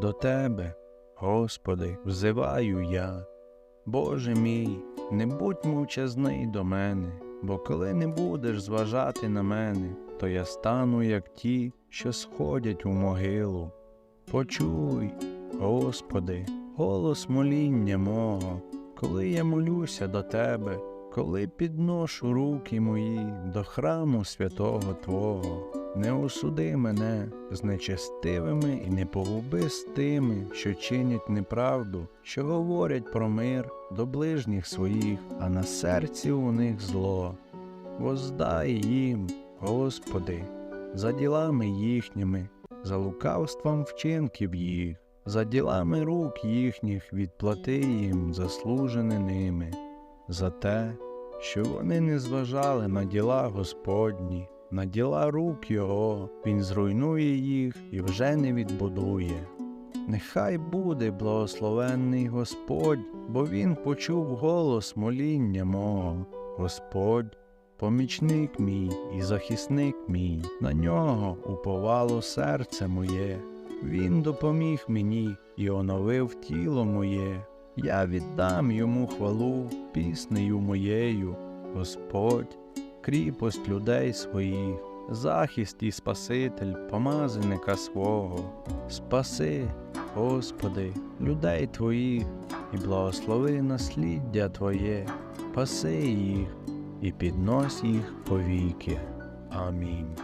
до Тебе, Господи, взиваю я. Боже мій, не будь мовчазний до мене, бо коли не будеш зважати на мене, то я стану, як ті, що сходять у могилу. Почуй, Господи, голос моління мого, коли я молюся до Тебе, коли підношу руки мої до храму святого Твого. Не осуди мене з нечестивими і не погуби з тими, що чинять неправду, що говорять про мир до ближніх своїх, а на серці у них зло. Воздай їм, Господи, за ділами їхніми, за лукавством вчинків їх, за ділами рук їхніх відплати їм заслужене ними, за те, що вони не зважали на діла Господні, на діла рук Його, Він зруйнує їх і вже не відбудує. Нехай буде благословенний Господь, бо Він почув голос моління мого. Господь, помічник мій і захисник мій, на нього уповало серце моє. Він допоміг мені і оновив тіло моє. Я віддам йому хвалу піснею моєю, Господь, кріпость людей своїх, захист і Спаситель помазаника свого. Спаси, Господи, людей Твоїх і благослови насліддя Твоє, паси їх і піднось їх повіки. Амінь.